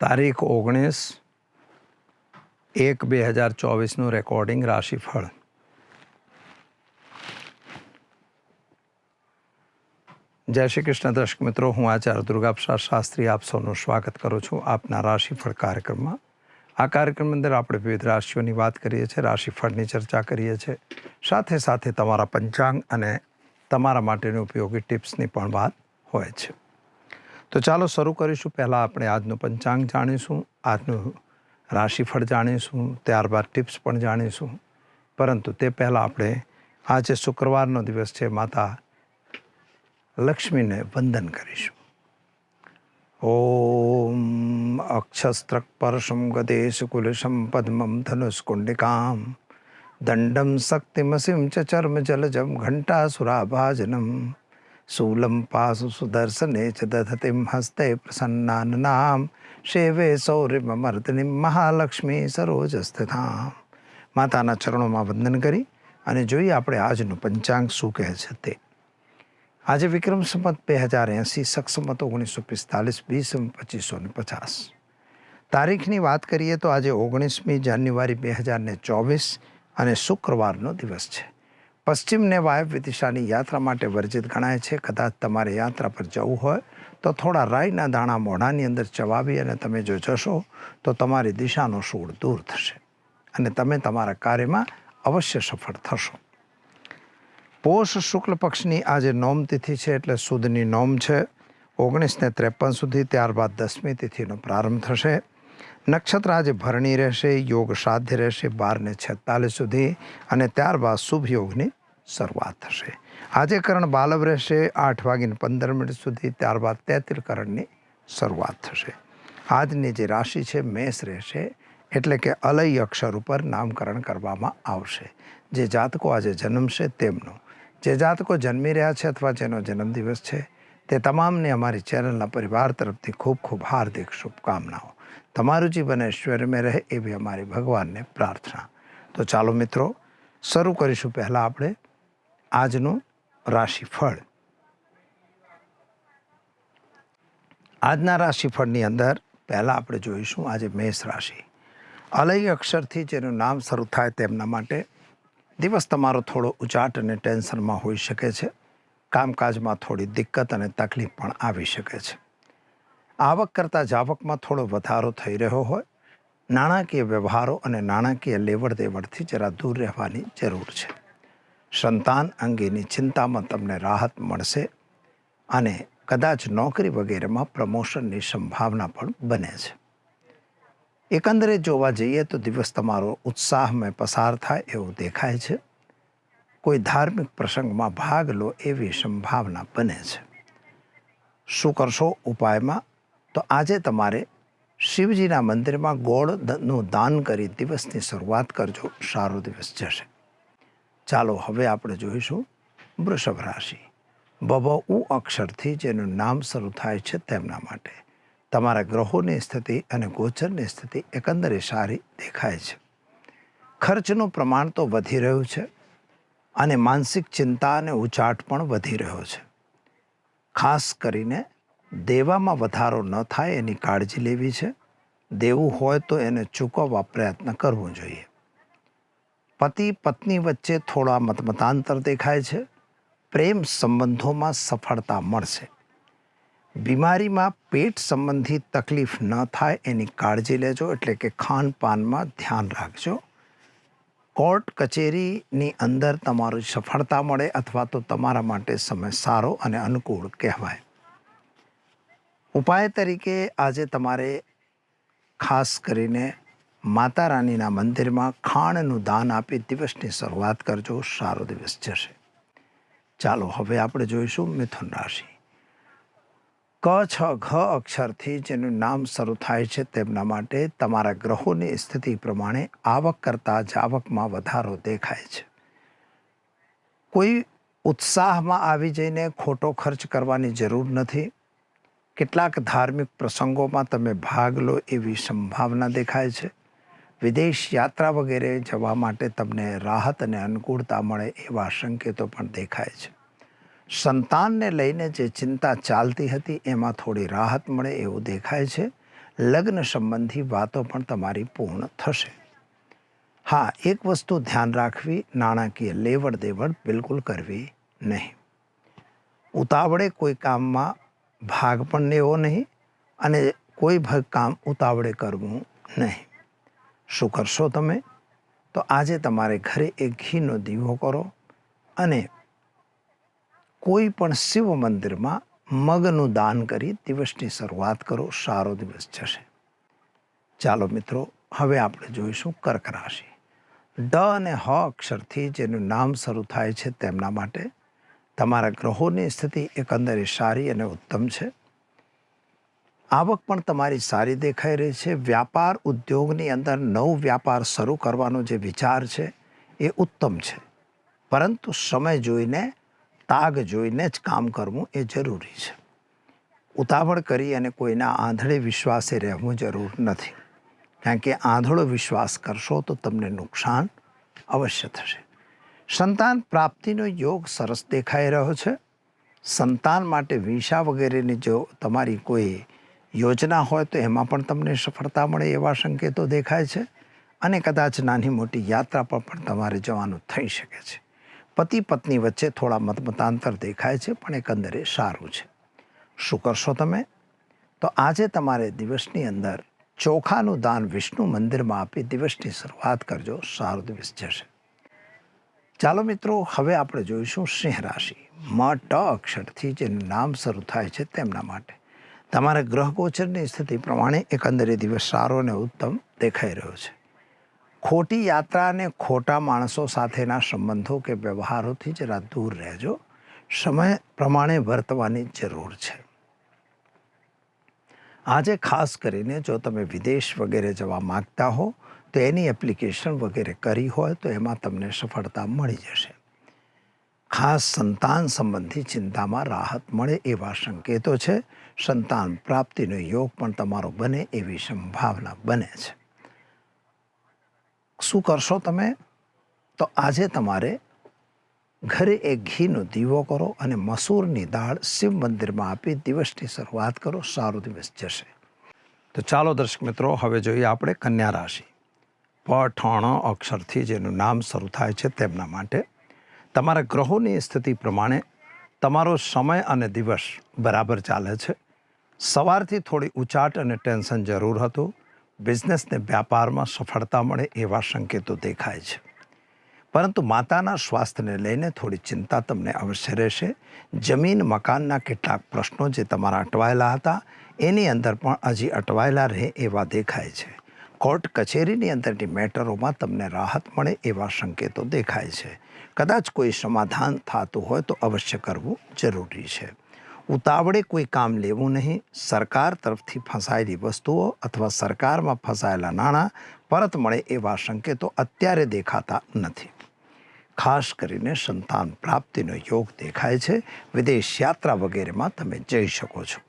તારીખ ઓગણીસ એક બે હજાર ચોવીસનું રેકોર્ડિંગ રાશિફળ. જય શ્રી કૃષ્ણ દર્શક મિત્રો, હું આચાર્ય દુર્ગાપ્રસાદ શાસ્ત્રી આપ સૌનું સ્વાગત કરું છું આપના રાશિફળ કાર્યક્રમમાં. આ કાર્યક્રમ અંદર આપણે વિવિધ રાશિઓની વાત કરીએ છીએ, રાશિફળની ચર્ચા કરીએ છીએ. સાથે સાથે તમારા પંચાંગ અને તમારા માટેની ઉપયોગી ટિપ્સની પણ વાત હોય છે. તો ચાલો શરૂ કરીશું. પહેલાં આપણે આજનું પંચાંગ જાણીશું, આજનું રાશિફળ જાણીશું, ત્યારબાદ ટિપ્સ પણ જાણીશું. પરંતુ તે પહેલાં આપણે આજે શુક્રવારનો દિવસ છે, માતા લક્ષ્મીને વંદન કરીશું. ઓમ અક્ષસ્ત્રક પરશમ ગદેશ કુલશમ પદ્મમ ધનુષ્કુંડિકામ દંડમ શક્તિમસીમ ચ ચર્મ જલજમ ઘંટાસુરાભાજનમ પાસુ સુદર્શને ચ દધતિમ હસ્તે પ્રસન્નાનનામ શેવે સૌર્યમર્દનિમ મહાલક્ષ્મી સરોજસ્થિતામ માતાના ચરણોમાં વંદન કરી અને જોઈએ આપણે આજનું પંચાંગ શું કહે છે તે. આજે વિક્રમ સંમત બે હજાર એંસી સક્ષમત ઓગણીસો પિસ્તાલીસ બીસ પચીસો ને પચાસ. તારીખની વાત કરીએ તો આજે ઓગણીસમી જાન્યુઆરી બે હજાર ચોવીસ અને શુક્રવારનો દિવસ છે. પશ્ચિમને વાયવ્ય દિશાની યાત્રા માટે વર્જિત ગણાય છે. કદાચ તમારે યાત્રા પર જવું હોય તો થોડા રાઈના દાણા મોઢાની અંદર ચવાવી અને તમે જો જશો તો તમારી દિશાનો સૂળ દૂર થશે અને તમે તમારા કાર્યમાં અવશ્ય સફળ થશો. પોષ શુક્લ પક્ષની આજે નોમ તિથિ છે એટલે સુદની નોમ છે. ઓગણીસને ત્રેપન સુધી ત્યારબાદ દસમી તિથિનો પ્રારંભ થશે. નક્ષત્ર આજે ભરણી રહેશે, યોગ સાધ્ય રહેશે બારને છેતાલીસ સુધી અને ત્યારબાદ શુભ યોગની શરૂઆત થશે. આજે કરણ બાલવ રહેશે, આઠ વાગીને પંદર મિનિટ સુધી, ત્યારબાદ તેતિલ કરણની શરૂઆત થશે. આજની જે રાશિ છે, મેષ રહેશે, એટલે કે અલય અક્ષર ઉપર નામકરણ કરવામાં આવશે. જે જાતકો આજે જન્મશે, તેમનું. જે જાતકો જન્મી રહ્યા છે અથવા જેનો જન્મદિવસ છે, તે તમામને અમારી ચેનલના પરિવાર તરફથી ખૂબ ખૂબ હાર્દિક શુભકામનાઓ. તમારું જીવન ઐશ્વર્યમય રહે એવી અમારી ભગવાનને પ્રાર્થના. તો ચાલો મિત્રો, શરૂ કરીશું પહેલાં આપણે આજનું રાશિફળ. આજના રાશિફળની અંદર પહેલાં આપણે જોઈશું આજે મેષ રાશિ. અલય અક્ષરથી જેનું નામ શરૂ થાય તેમના માટે દિવસ તમારો થોડો ઉચાટ અને ટેન્શનમાં હોઈ શકે છે. કામકાજમાં થોડી દિક્કત અને તકલીફ પણ આવી શકે છે. આવક કરતાં જાવકમાં થોડો વધારો થઈ રહ્યો હોય. નાણાકીય વ્યવહારો અને નાણાકીય લેવડ દેવડથી જરા દૂર રહેવાની જરૂર છે. સંતાન અંગેની ચિંતામાં તમને રાહત મળશે અને કદાચ નોકરી વગેરેમાં પ્રમોશનની સંભાવના પણ બને છે. એકંદરે જોવા જઈએ તો દિવસ તમારો ઉત્સાહમય પસાર થાય એવું દેખાય છે. કોઈ ધાર્મિક પ્રસંગમાં ભાગ લો એવી સંભાવના બને છે. શું કરશો ઉપાયમાં? તો આજે તમારે શિવજીના મંદિરમાં ગોળનું દાન કરી દિવસની શરૂઆત કરજો. સારો દિવસ જશે. ચાલો હવે આપણે જોઈશું વૃષભ રાશિ. બબ ઉ અક્ષરથી જેનું નામ શરૂ થાય છે તેમના માટે. તમારા ગ્રહોની સ્થિતિ અને ગોચરની સ્થિતિ એકંદરે સારી દેખાય છે. ખર્ચનું પ્રમાણ તો વધી રહ્યું છે અને માનસિક ચિંતા અને ઉચાટ પણ વધી રહ્યો છે. ખાસ કરીને દેવામાં વધારો ન થાય એની કાળજી લેવી છે. દેવું હોય તો એને ચૂકવવા પ્રયત્ન કરવો જોઈએ. પતિ પત્ની વચ્ચે થોડા મતમતાંતર દેખાય છે. પ્રેમ સંબંધોમાં સફળતા મળશે. બીમારીમાં પેટ સંબંધી તકલીફ ન થાય એની કાળજી લેજો, એટલે કે ખાનપાનમાં ધ્યાન રાખજો. કોર્ટ કચેરીની અંદર તમારી સફળતા મળે અથવા તો તમારા માટે સમય સારો અને અનુકૂળ કહેવાય. ઉપાય તરીકે આજે તમારે ખાસ કરીને માતા રાણીના મંદિરમાં ખાણનું દાન આપી દિવસની શરૂઆત કરજો, સારો દિવસ જશે. ચાલો, હવે આપણે જોઈશું મિથુન રાશિ. ક, છ, ઘ અક્ષરથી જેનું નામ શરૂ થાય છે તેમના માટે તમારા ગ્રહોની સ્થિતિ પ્રમાણે આવક કરતાં જાવકમાં વધારો દેખાય છે. કોઈ ઉત્સાહમાં આવી જઈને ખોટો ખર્ચ કરવાની જરૂર નથી. કેટલાક ધાર્મિક પ્રસંગોમાં તમે ભાગ લો એવી સંભાવના દેખાય છે. વિદેશ યાત્રા વગેરે જવા માટે તમને રાહત અને અનુકૂળતા મળે એવા સંકેતો પણ દેખાય છે. સંતાનને લઈને જે ચિંતા ચાલતી હતી, એમાં થોડી રાહત મળે એવું દેખાય છે. લગ્ન સંબંધી વાતો પણ તમારી પૂર્ણ થશે. હા, એક વસ્તુ ધ્યાન રાખવી, નાણાકીય લેવડ દેવડ બિલકુલ કરવી નહીં. ઉતાવળે કોઈ કામમાં ભાગ પણ લેવો નહીં અને કોઈ ભાગ કામ ઉતાવળે કરવું નહીં. શું કરશો તમે? તો આજે તમારે ઘરે એક ઘીનો દીવો કરો અને કોઈ પણ શિવ મંદિરમાં મગનું દાન કરી દિવસની શરૂઆત કરો, સારો દિવસ જશે. ચાલો મિત્રો, હવે આપણે જોઈશું કર્ક રાશિ. ડ અને હ અક્ષરથી જેનું નામ શરૂ થાય છે તેમના માટે તમારા ગ્રહોની સ્થિતિ એકંદરે સારી અને ઉત્તમ છે. આવક પણ તમારી સારી દેખાઈ રહી છે. વ્યાપાર ઉદ્યોગની અંદર નવો વ્યાપાર શરૂ કરવાનો જે વિચાર છે એ ઉત્તમ છે. પરંતુ સમય જોઈને, તાગ જોઈને જ કામ કરવું એ જરૂરી છે. ઉતાવળ કરી અને કોઈના આંધળે વિશ્વાસે રહેવું જરૂર નથી. કારણ કે આંધળો વિશ્વાસ કરશો તો તમને નુકસાન અવશ્ય થશે. સંતાન પ્રાપ્તિનો યોગ સરસ દેખાઈ રહ્યો છે. સંતાન માટે વિસા વગેરેની જો તમારી કોઈ યોજના હોય તો એમાં પણ તમને સફળતા મળે એવા સંકેતો દેખાય છે અને કદાચ નાની મોટી યાત્રા પર પણ તમારે જવાનું થઈ શકે છે. પતિ પત્ની વચ્ચે થોડા મતમતાંતર દેખાય છે પણ એકંદરે સારું છે. શું કરશો તમે? તો આજે તમારે દિવસની અંદર ચોખાનું દાન વિષ્ણુ મંદિરમાં આપી દિવસની શરૂઆત કરજો, સારો દિવસ જશે. ચાલો મિત્રો, હવે આપણે જોઈશું સિંહ રાશિ. મ ટ અક્ષરથી જેનું નામ શરૂ થાય છે તેમના માટે. તમારા ગ્રહ ગોચરની સ્થિતિ પ્રમાણે એકંદરે દિવસ સારો અને ઉત્તમ દેખાઈ રહ્યો છે. ખોટી યાત્રા અને ખોટા માણસો સાથેના સંબંધો કે વ્યવહારોથી જરા દૂર રહેજો. સમય પ્રમાણે વર્તવાની જરૂર છે. આજે ખાસ કરીને જો તમે વિદેશ વગેરે જવા માગતા હો, તો એની એપ્લિકેશન વગેરે કરી હોય તો એમાં તમને સફળતા મળી જશે. ખાસ સંતાન સંબંધી ચિંતામાં રાહત મળે એવા સંકેતો છે. સંતાન પ્રાપ્તિનો યોગ પણ તમારો બને એવી સંભાવના બને છે. શું કરશો તમે? તો આજે તમારે ઘરે એક ઘીનો દીવો કરો અને મસૂરની દાળ શિવ મંદિરમાં આપી દિવસની શરૂઆત કરો. સારો દિવસ જશે. તો ચાલો દર્શક મિત્રો, હવે જોઈએ આપણે કન્યા રાશિ. પઠણ અક્ષરથી જેનું નામ શરૂ થાય છે તેમના માટે તમારા ગ્રહોની સ્થિતિ પ્રમાણે તમારો સમય અને દિવસ બરાબર ચાલે છે. સવારથી થોડી ઉચાટ અને ટેન્શન જરૂર હતું. બિઝનેસને વ્યાપારમાં સફળતા મળે એવા સંકેતો દેખાય છે. પરંતુ માતાના સ્વાસ્થ્યને લઈને થોડી ચિંતા તમને અવશ્ય રહેશે. જમીન, મકાનના કેટલાક પ્રશ્નો જે તમારા અટવાયેલા હતા, એની અંદર પણ હજી અટવાયેલા રહે એવા દેખાય છે. કોર્ટ, કચેરીની અંદરની મેટરોમાં તમને રાહત મળે એવા સંકેતો દેખાય છે. કદાચ કોઈ સમાધાન થતું હોય તો અવશ્ય કરવું જરૂરી છે. ઉતાવળે કોઈ કામ લેવું નહીં. સરકાર તરફથી ફસાયેલી વસ્તુઓ અથવા સરકારમાં ફસાયેલા નાણાં પરત મળે એવા સંકેતો અત્યારે દેખાતા નથી. ખાસ કરીને સંતાન પ્રાપ્તિનો યોગ દેખાય છે. વિદેશ યાત્રા વગેરેમાં તમે જઈ શકો છો.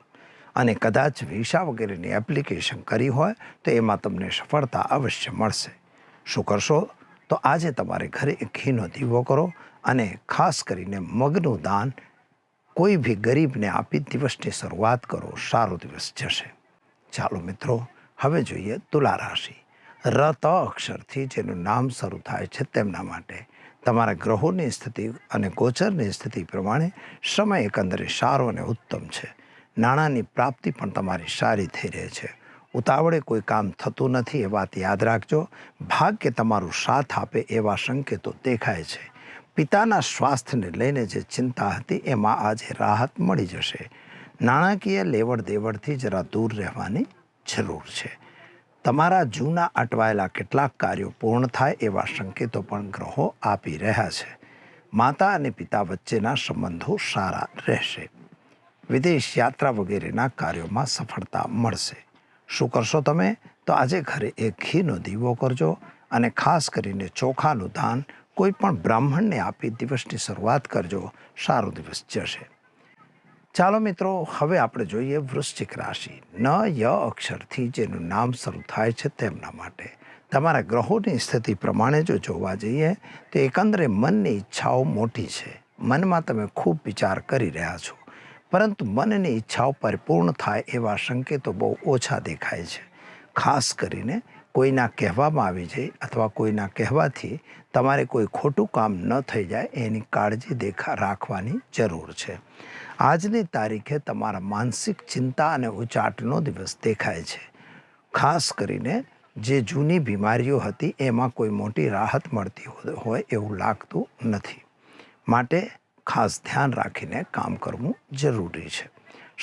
અને કદાચ વિસા વગેરેની એપ્લિકેશન કરી હોય તો એમાં તમને સફળતા અવશ્ય મળશે. શું કરશો? તો આજે તમારે ઘરે એક ઘીનો દીવો કરો અને ખાસ કરીને મગનું દાન કોઈ બી ગરીબને આપી દિવસની શરૂઆત કરો, સારો દિવસ જશે. ચાલો મિત્રો, હવે જોઈએ તુલા રાશિ. રત અક્ષરથી જેનું નામ શરૂ થાય છે તેમના માટે. તમારા ગ્રહોની સ્થિતિ અને ગોચરની સ્થિતિ પ્રમાણે સમય એકંદરે સારો અને ઉત્તમ છે. નાણાંની પ્રાપ્તિ પણ તમારી સારી થઈ રહે છે. ઉતાવળે કોઈ કામ થતું નથી, એ વાત યાદ રાખજો. ભાગ્ય તમારું સાથ આપે એવા સંકેતો દેખાય છે. પિતાના સ્વાસ્થ્યને લઈને જે ચિંતા હતી, એમાં આજે રાહત મળી જશે. નાણાકીય લેવડ દેવડથી જરા દૂર રહેવાની જરૂર છે. તમારા જૂના અટવાયેલા કેટલાક કાર્યો પૂર્ણ થાય એવા સંકેતો પણ ગ્રહો આપી રહ્યા છે. માતા અને પિતા વચ્ચેના સંબંધો સારા રહેશે. વિદેશ યાત્રા વગેરેના કાર્યોમાં સફળતા મળશે. શું કરશો તમે? તો આજે ઘરે એક ઘીનો દીવો કરજો અને ખાસ કરીને ચોખાનું દાન કોઈ પણ બ્રાહ્મણને આપી દિવસની શરૂઆત કરજો. સારો દિવસ જશે. ચાલો મિત્રો, હવે આપણે જોઈએ વૃશ્ચિક રાશિ. ન ય અક્ષરથી જેનું નામ શરૂ થાય છે તેમના માટે. તમારા ગ્રહોની સ્થિતિ પ્રમાણે જો જોવા જઈએ, તો એકંદરે મનની ઈચ્છાઓ મોટી છે. મનમાં તમે ખૂબ વિચાર કરી રહ્યા છો. પરંતુ મનની ઈચ્છાઓ પરિપૂર્ણ થાય એવા સંકેતો બહુ ઓછા દેખાય છે. ખાસ કરીને કોઈના કહેવામાં આવી જાય અથવા કોઈના કહેવાથી તમારે કોઈ ખોટું કામ ન થઈ જાય એની કાળજી દેખા રાખવાની જરૂર છે. આજની તારીખે તમારા માનસિક ચિંતા અને ઉચાટનો દિવસ દેખાય છે. ખાસ કરીને જે જૂની બીમારીઓ હતી એમાં કોઈ મોટી રાહત મળતી હોય એવું લાગતું નથી. માટે ખાસ ધ્યાન રાખીને કામ કરવું જરૂરી છે.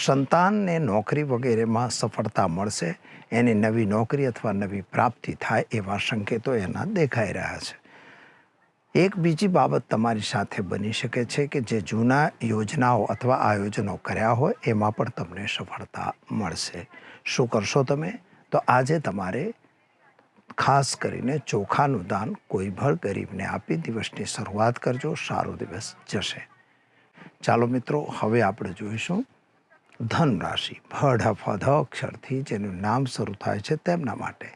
સંતાનને નોકરી વગેરેમાં સફળતા મળશે, એની નવી નોકરી અથવા નવી પ્રાપ્તિ થાય એવા સંકેતો એના દેખાઈ રહ્યા છે. એક બીજી બાબત તમારી સાથે બની શકે છે કે જે જૂના યોજનાઓ અથવા આયોજનો કર્યા હોય એમાં પણ તમને સફળતા મળશે. શું કરશો તમે? તો આજે તમારે ખાસ કરીને ચોખાનું દાન કોઈ ભળ ગરીબને આપી દિવસની શરૂઆત કરજો, સારો દિવસ જશે. ચાલો મિત્રો, હવે આપણે જોઈશું. ધન રાશિ ભઢ ફધ અક્ષરથી જેનું નામ શરૂ થાય છે તેમના માટે.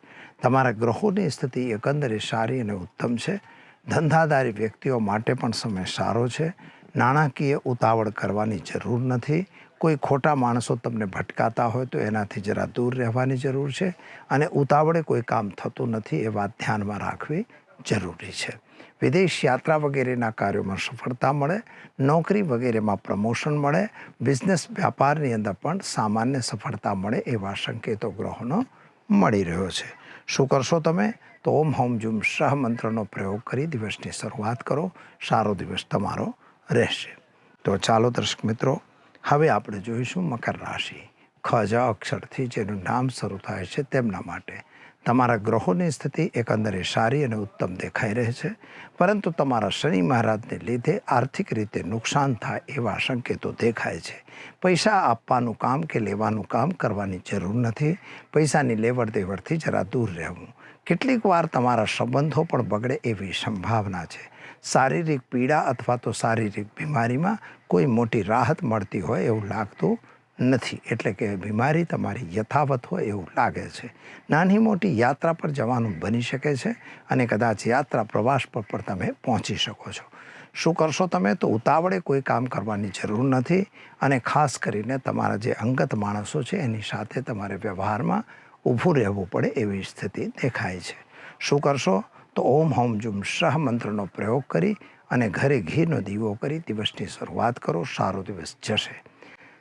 તમારા ગ્રહોની સ્થિતિ એકંદરે સારી અને ઉત્તમ છે. ધંધાદારી વ્યક્તિઓ માટે પણ સમય સારો છે. નાણાકીય ઉતાવળ કરવાની જરૂર નથી. કોઈ ખોટા માણસો તમને ભટકાતા હોય તો એનાથી જરા દૂર રહેવાની જરૂર છે અને ઉતાવળે કોઈ કામ થતું નથી એ વાત ધ્યાનમાં રાખવી જરૂરી છે. વિદેશ યાત્રા વગેરેના કાર્યોમાં સફળતા મળે, નોકરી વગેરેમાં પ્રમોશન મળે, બિઝનેસ વ્યાપારની અંદર પણ સામાન્ય સફળતા મળે એવા સંકેતો ગ્રહોનો મળી રહ્યો છે. શું કરશો તમે? તો ઓમ હોમ જુમ સહ મંત્રનો પ્રયોગ કરી દિવસની શરૂઆત કરો. સારો દિવસ તમારો રહેશે. તો ચાલો દર્શક મિત્રો, હવે આપણે જોઈશું મકર રાશિ. ખજા અક્ષરથી જેનું નામ શરૂ થાય છે તેમના માટે. તમારા ગ્રહોની સ્થિતિ એકંદરે સારી અને ઉત્તમ દેખાઈ રહે છે, પરંતુ તમારા શનિ મહારાજને લીધે આર્થિક રીતે નુકસાન થાય એવા સંકેતો દેખાય છે. પૈસા આપવાનું કામ કે લેવાનું કામ કરવાની જરૂર નથી. પૈસાની લેવડ દેવડથી જરા દૂર રહેવું. કેટલીક વાર તમારા સંબંધો પણ બગડે એવી સંભાવના છે. શારીરિક પીડા અથવા તો શારીરિક બીમારીમાં કોઈ મોટી રાહત મળતી હોય એવું લાગતું નથી. એટલે કે બીમારી તમારી યથાવત હોય એવું લાગે છે. નાની મોટી યાત્રા પર જવાનું બની શકે છે અને કદાચ યાત્રા પ્રવાસ પર પણ તમે પહોંચી શકો છો. શું કરશો તમે? તો ઉતાવળે કોઈ કામ કરવાની જરૂર નથી અને ખાસ કરીને તમારા જે અંગત માણસો છે એની સાથે તમારે વ્યવહારમાં ઊભું રહેવું પડે એવી સ્થિતિ દેખાય છે. શું કરશો? તો ઓમ હોમ જુમ શાહ મંત્રનો પ્રયોગ કરી અને ઘરે ઘીનો દીવો કરી દિવસની શરૂઆત કરો. સારો દિવસ જશે.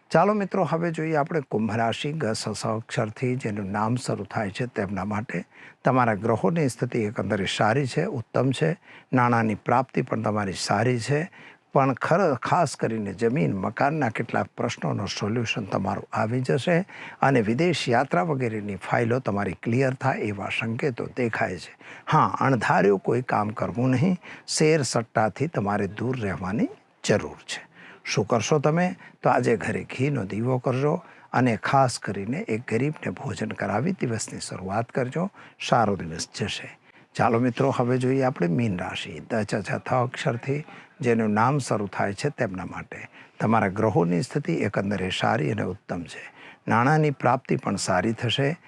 ચાલો મિત્રો, હવે જોઈએ આપણે કુંભ રાશિ ગસ અક્ષરથી જેનું નામ શરૂ થાય છે તેમના માટે. તમારા ગ્રહોની સ્થિતિ એકંદરે સારી છે, ઉત્તમ છે. નાણાંની પ્રાપ્તિ પણ તમારી સારી છે. પણ ખર, ખાસ કરીને જમીન, મકાનના કેટલાક પ્રશ્નોનો સોલ્યુશન તમારું આવી જશે અને વિદેશ યાત્રા વગેરેની ફાઇલો તમારી ક્લિયર થાય એવા સંકેતો દેખાય છે. હા, અણધાર્યું કોઈ કામ કરવું નહીં. શેર સટ્ટાથી તમારે દૂર રહેવાની જરૂર છે. શું કરશો તમે? તો આજે ઘરે ઘીનો દીવો કરજો અને ખાસ કરીને એક ગરીબને ભોજન કરાવી દિવસની શરૂઆત કરજો. સારો દિવસ જશે. ચાલો મિત્રો, હવે જોઈએ આપણે મીન રાશિ. ચોથા અક્ષરથી જેનું નામ શરૂ થાય છે તેમના માટે. તમારા ગ્રહોની સ્થિતિ એકંદરે સારી અને ઉત્તમ છે. નાણાંની પ્રાપ્તિ પણ સારી થશે.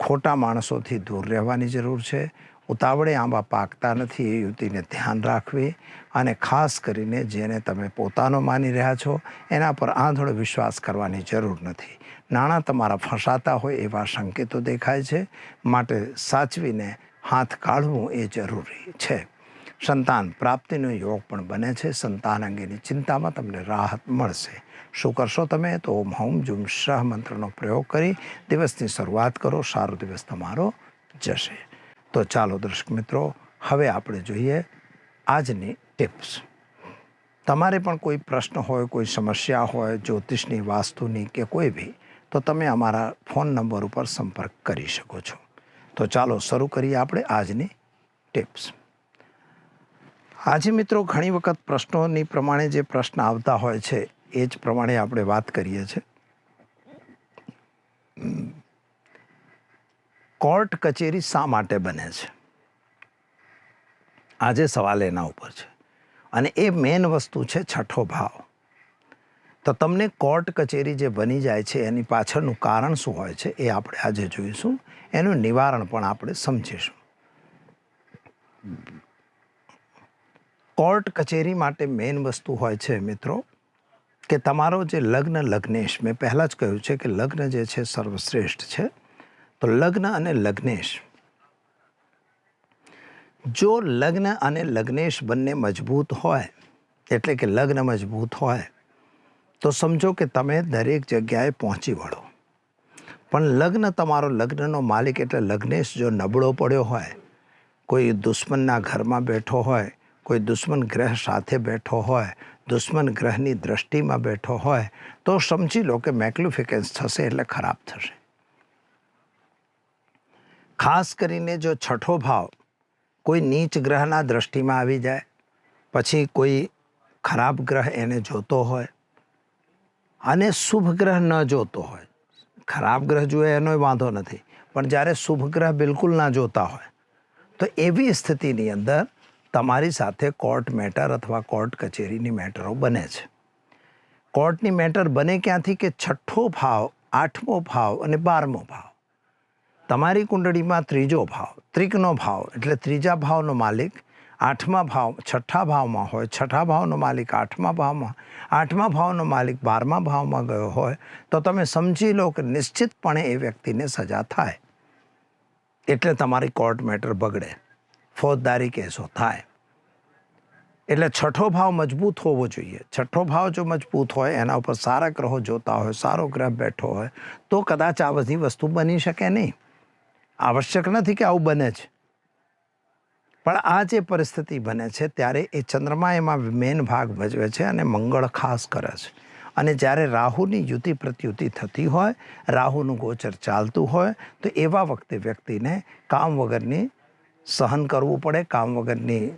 ખોટા માણસોથી દૂર રહેવાની જરૂર છે. ઉતાવળે આંબા પાકતા નથી એ યુવતીને ધ્યાન રાખવી અને ખાસ કરીને જેને તમે પોતાનો માની રહ્યા છો, એના પર આંધળો વિશ્વાસ કરવાની જરૂર નથી. નાણાં તમારા ફસાતા હોય એવા સંકેતો દેખાય છે. માટે સાચવીને હાથ કાઢવું એ જરૂરી છે. સંતાન પ્રાપ્તિનો યોગ પણ બને છે. સંતાન અંગેની ચિંતામાં તમને રાહત મળશે. શું કરશો તમે? તો ઓમ હોમ જુમ સહ મંત્રનો પ્રયોગ કરી દિવસની શરૂઆત કરો. સારો દિવસ તમારો જશે. તો ચાલો દર્શક મિત્રો, હવે આપણે જોઈએ આજની ટિપ્સ તમારે પણ કોઈ પ્રશ્ન હોય, કોઈ સમસ્યા હોય, જ્યોતિષની, વાસ્તુની કે કોઈ બી, તો તમે અમારા ફોન નંબર ઉપર સંપર્ક કરી શકો છો. તો ચાલો શરૂ કરીએ આપણે આજની ટિપ્સ આજે મિત્રો ઘણી વખત પ્રશ્નોની પ્રમાણે જે પ્રશ્ન આવતા હોય છે, એ જ પ્રમાણે આપણે વાત કરીએ છીએ. કોર્ટ કચેરી શા માટે બને છે? આજે સવાલ એના ઉપર છે. અને એ મેન વસ્તુ છે છઠ્ઠો ભાવ. તો તમને કોર્ટ કચેરી જે બની જાય છે, એની પાછળનું કારણ શું હોય છે, એ આપણે આજે જોઈશું. એનું નિવારણ પણ આપણે સમજીશું. કોર્ટ કચેરી માટે મેન વસ્તુ હોય છે મિત્રો, કે તમારો જે લગ્ન લગ્નેશ, મેં પહેલાં જ કહ્યું છે કે લગ્ન જે છે, સર્વશ્રેષ્ઠ છે. તો લગ્ન અને લગ્નેશ. જો લગ્ન અને લગ્નેશ બંને મજબૂત હોય, એટલે કે લગ્ન મજબૂત હોય, તો સમજો કે તમે દરેક જગ્યાએ પહોંચી વળો. પણ લગ્ન તમારો લગ્નનો માલિક એટલે લગ્નેશ જો નબળો પડ્યો હોય, કોઈ દુશ્મનના ઘરમાં બેઠો હોય, કોઈ દુશ્મન ગ્રહ સાથે બેઠો હોય, દુશ્મન ગ્રહની દ્રષ્ટિમાં બેઠો હોય, તો સમજી લો કે મેક્લુફિકેન્સ થશે એટલે ખરાબ થશે. ખાસ કરીને જો છઠ્ઠો ભાવ કોઈ નીચ ગ્રહના દ્રષ્ટિમાં આવી જાય, પછી કોઈ ખરાબ ગ્રહ એને જોતો હોય અને શુભ ગ્રહ ન જોતો હોય. ખરાબ ગ્રહ જુએ એનો વાંધો નથી, પણ જ્યારે શુભ ગ્રહ બિલકુલ ના જોતા હોય, તો એવી સ્થિતિની અંદર તમારી સાથે કોર્ટ મેટર અથવા કોર્ટ કચેરીની મેટરો બને છે. કોર્ટની મેટર બને ક્યાંથી કે છઠ્ઠો ભાવ, આઠમો ભાવ અને બારમો ભાવ. તમારી કુંડળીમાં ત્રીજો ભાવ, ત્રિકનો ભાવ, એટલે ત્રીજા ભાવનો માલિક આઠમા ભાવ, છઠ્ઠા ભાવમાં હોય, છઠ્ઠા ભાવનો માલિક આઠમા ભાવમાં, આઠમા ભાવનો માલિક બારમા ભાવમાં ગયો હોય, તો તમે સમજી લો કે નિશ્ચિતપણે એ વ્યક્તિને સજા થાય. એટલે તમારી કોર્ટ મેટર બગડે. ફોજદારી કેસો થાય. એટલે છઠ્ઠો ભાવ મજબૂત હોવો જોઈએ. છઠ્ઠો ભાવ જો મજબૂત હોય, એના ઉપર સારા ગ્રહો જોતા હોય, સારો ગ્રહ બેઠો હોય, તો કદાચ આ બધી વસ્તુ બની શકે નહીં. આવશ્યક નથી કે આવું બને છે. પણ આ જે પરિસ્થિતિ બને છે ત્યારે એ ચંદ્રમા એમાં મેન ભાગ ભજવે છે અને મંગળ ખાસ કરે છે. અને જ્યારે રાહુની યુતિ પ્રત્યુતિ થતી હોય, રાહુનું ગોચર ચાલતું હોય, તો એવા વખતે વ્યક્તિને કામ વગરની સહન કરવું પડે, કામ વગરની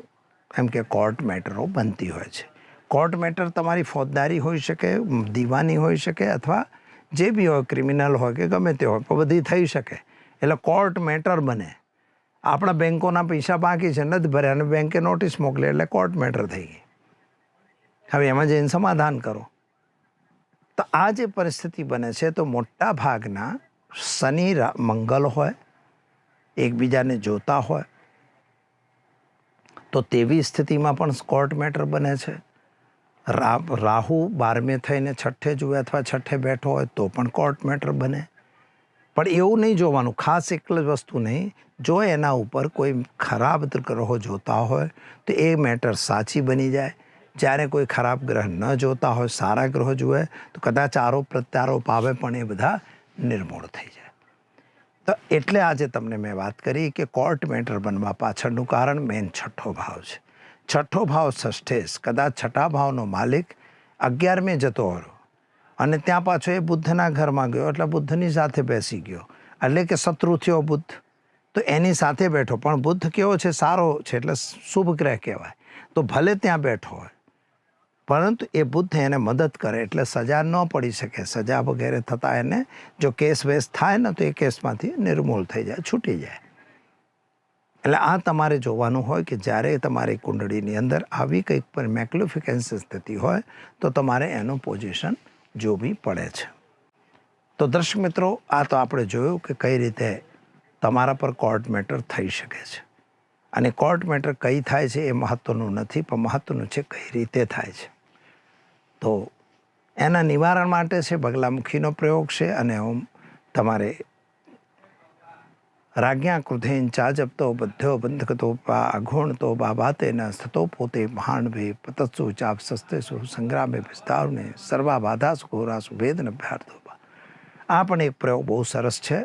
એમ કે કોર્ટ મેટરો બનતી હોય છે. કોર્ટ મેટર તમારી ફોજદારી હોઈ શકે, દીવાની હોઈ શકે, અથવા જે બી હોય ક્રિમિનલ હોય કે ગમે તે હોય બધી થઈ શકે. એટલે કોર્ટ મેટર બને. આપણા બેંકોના પૈસા બાકી છે, નથી ભર્યા અને બેંકે નોટિસ મોકલી એટલે કોર્ટ મેટર થઈ ગઈ. હવે એમાં જઈને સમાધાન કરો. તો આ જે પરિસ્થિતિ બને છે, તો મોટા ભાગના શનિ મંગલ હોય, એકબીજાને જોતા હોય, તો તેવી સ્થિતિમાં પણ કોર્ટ મેટર બને છે. રાહુ બારમે થઈને છઠ્ઠે જુએ અથવા છઠ્ઠે બેઠો હોય તો પણ કોર્ટ મેટર બને. પણ એવું નહીં જોવાનું. ખાસ એકલ જ વસ્તુ નહીં. જો એના ઉપર કોઈ ખરાબ ગ્રહો જોતા હોય, તો એ મેટર સાચી બની જાય. જ્યારે કોઈ ખરાબ ગ્રહ ન જોતા હોય, સારા ગ્રહો જુએ, તો કદાચ આરોપ પ્રત્યારોપ આવે, પણ એ બધા નિર્મૂળ થઈ જાય. તો એટલે આજે તમને મેં વાત કરી કે કોર્ટ મેટર બનવા પાછળનું કારણ મેન છઠ્ઠો ભાવ છે. છઠ્ઠો ભાવ ષષ્ઠેશ કદાચ છઠ્ઠા ભાવનો માલિક અગિયારમે જતો રહ્યો અને ત્યાં પાછો એ બુદ્ધના ઘરમાં ગયો, એટલે બુદ્ધની સાથે બેસી ગયો. એટલે કે શત્રુ થયો બુદ્ધ. તો એની સાથે બેઠો. પણ બુદ્ધ કેવો છે? સારો છે, એટલે શુભ ગ્રહ કહેવાય. તો ભલે ત્યાં બેઠો હોય. પરંતુ એ બુદ્ધ એને મદદ કરે, એટલે સજા ન પડી શકે. સજા વગેરે થતાં એને જો કેસ વેસ થાય ને, તો એ કેસમાંથી નિર્મૂળ થઈ જાય, છૂટી જાય. એટલે આ તમારે જોવાનું હોય કે જ્યારે તમારી કુંડળીની અંદર આવી કંઈક પર મેક્લોફિકેન્સીસ થતી હોય, તો તમારે એનું પોઝિશન જોવી પડે છે. તો દર્શક મિત્રો, આ તો આપણે જોયું કે કઈ રીતે તમારા પર કોર્ટ મેટર થઈ શકે છે. અને કોર્ટ મેટર કઈ થાય છે એ મહત્વનું નથી, પણ મહત્વનું છે કઈ રીતે થાય છે. તો એના નિવારણ માટે છે, બગલામુખીનો પ્રયોગ છે, અને હું તમારે રાજ્ઞા કૃધેન ચાજપતો બધ્યો બંધકતો પા અઘોણતો બાબાતે ન સ્થતો પોતે ભાણભે પતત્સુ ચાપ સસ્તેસુ સંગ્રામે વિસ્તારને સર્વા બાધા સુખોરાસુ ભેદન ભ્યાર્થો આ પણ એક પ્રયોગ બહુ સરસ છે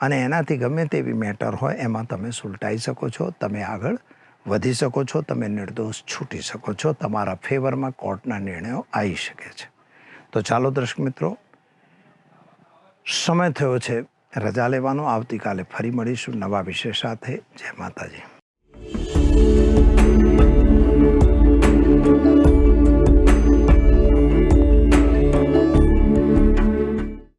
અને એનાથી ગમે તેવી મેટર હોય એમાં તમે સુલટાઈ શકો છો તમે આગળ વધી શકો છો તમે નિર્દોષ છૂટી શકો છો તમારા ફેવરમાં કોર્ટના નિર્ણયો આવી શકે છે તો ચાલો દર્શક મિત્રો સમય થયો છે રજા લેવાનો આવતીકાલે ફરી મળીશું નવા વિષય સાથે. જય માતાજી.